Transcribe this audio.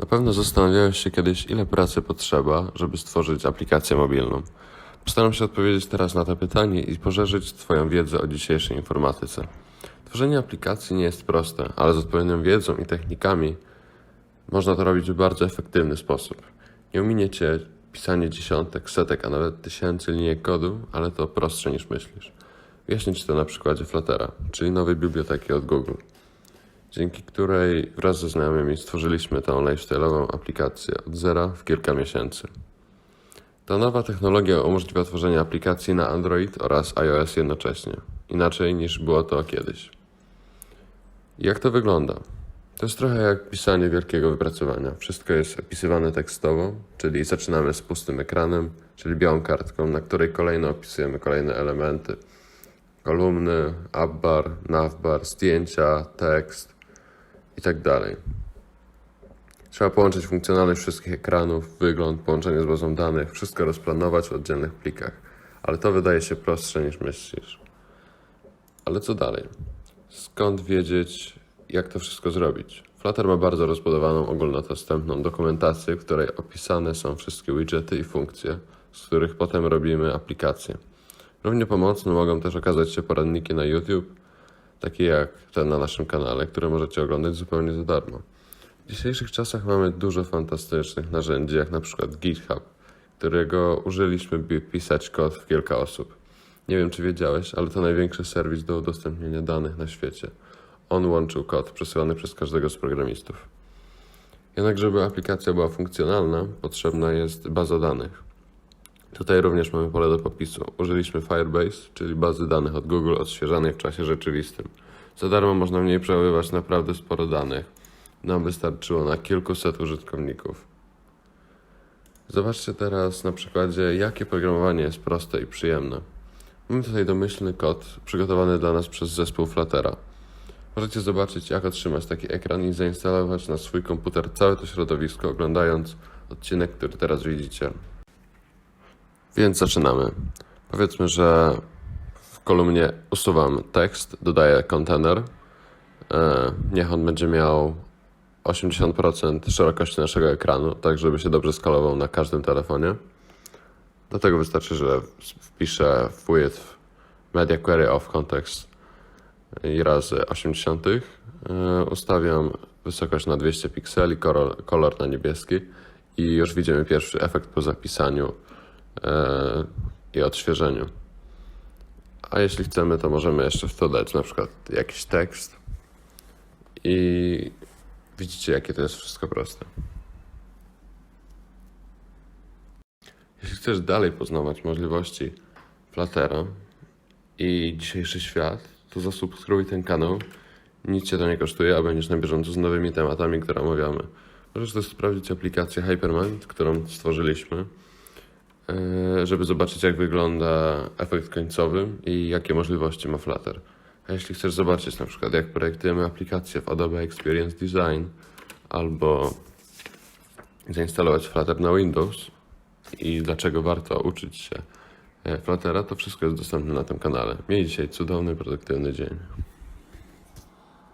Na pewno zastanawiałeś się kiedyś, ile pracy potrzeba, żeby stworzyć aplikację mobilną. Postaram się odpowiedzieć teraz na to pytanie i poszerzyć Twoją wiedzę o dzisiejszej informatyce. Tworzenie aplikacji nie jest proste, ale z odpowiednią wiedzą i technikami można to robić w bardzo efektywny sposób. Nie ominie Cię pisanie dziesiątek, setek, a nawet tysięcy linijek kodu, ale to prostsze niż myślisz. Wyjaśnię Ci to na przykładzie Fluttera, czyli nowej biblioteki od Google dzięki której wraz ze znajomymi stworzyliśmy tę lifestyle'ową aplikację od zera w kilka miesięcy. Ta nowa technologia umożliwia tworzenie aplikacji na Android oraz iOS jednocześnie, inaczej niż było to kiedyś. Jak to wygląda? To jest trochę jak pisanie wielkiego wypracowania. Wszystko jest opisywane tekstowo, czyli zaczynamy z pustym ekranem, czyli białą kartką, na której kolejno opisujemy kolejne elementy. Kolumny, upbar, navbar, zdjęcia, tekst i tak dalej. Trzeba połączyć funkcjonalność wszystkich ekranów, wygląd, połączenie z bazą danych, wszystko rozplanować w oddzielnych plikach. Ale to wydaje się prostsze niż myślisz. Ale co dalej? Skąd wiedzieć, jak to wszystko zrobić? Flutter ma bardzo rozbudowaną ogólnodostępną dokumentację, w której opisane są wszystkie widgety i funkcje, z których potem robimy aplikacje. Równie pomocne mogą też okazać się poradniki na YouTube, takie jak ten na naszym kanale, które możecie oglądać zupełnie za darmo. W dzisiejszych czasach mamy dużo fantastycznych narzędzi, jak na przykład GitHub, którego użyliśmy, by pisać kod w kilka osób. Nie wiem, czy wiedziałeś, ale to największy serwis do udostępnienia danych na świecie. On łączył kod przesyłany przez każdego z programistów. Jednak, żeby aplikacja była funkcjonalna, potrzebna jest baza danych. Tutaj również mamy pole do popisu. Użyliśmy Firebase, czyli bazy danych od Google odświeżanej w czasie rzeczywistym. Za darmo można w niej przechowywać naprawdę sporo danych. Nam wystarczyło na kilkuset użytkowników. Zobaczcie teraz na przykładzie, jakie programowanie jest proste i przyjemne. Mamy tutaj domyślny kod przygotowany dla nas przez zespół Fluttera. Możecie zobaczyć, jak otrzymać taki ekran i zainstalować na swój komputer całe to środowisko, oglądając odcinek, który teraz widzicie. Więc zaczynamy. Powiedzmy, że w kolumnie usuwam tekst, dodaję kontener. E, Niech on będzie miał 80% szerokości naszego ekranu, tak żeby się dobrze skalował na każdym telefonie. Do tego wystarczy, że wpiszę width media query of context i razy 80. E, Ustawiam wysokość na 200 pikseli, kolor, na niebieski i już widzimy pierwszy efekt po zapisaniu i odświeżeniu. A jeśli chcemy, to możemy jeszcze w to dać na przykład jakiś tekst i widzicie, jakie to jest wszystko proste. Jeśli chcesz dalej poznawać możliwości Fluttera i dzisiejszy świat, to zasubskrybuj ten kanał. Nic cię to nie kosztuje, a będziesz na bieżąco z nowymi tematami, które omawiamy. Możesz też sprawdzić aplikację Hypermind, którą stworzyliśmy, e, żeby zobaczyć, jak wygląda efekt końcowy i jakie możliwości ma Flutter. A jeśli chcesz zobaczyć na przykład, jak projektujemy aplikację w Adobe Experience Design albo zainstalować Flutter na Windows i dlaczego warto uczyć się e, Fluttera, to wszystko jest dostępne na tym kanale. Miej dzisiaj cudowny, produktywny dzień.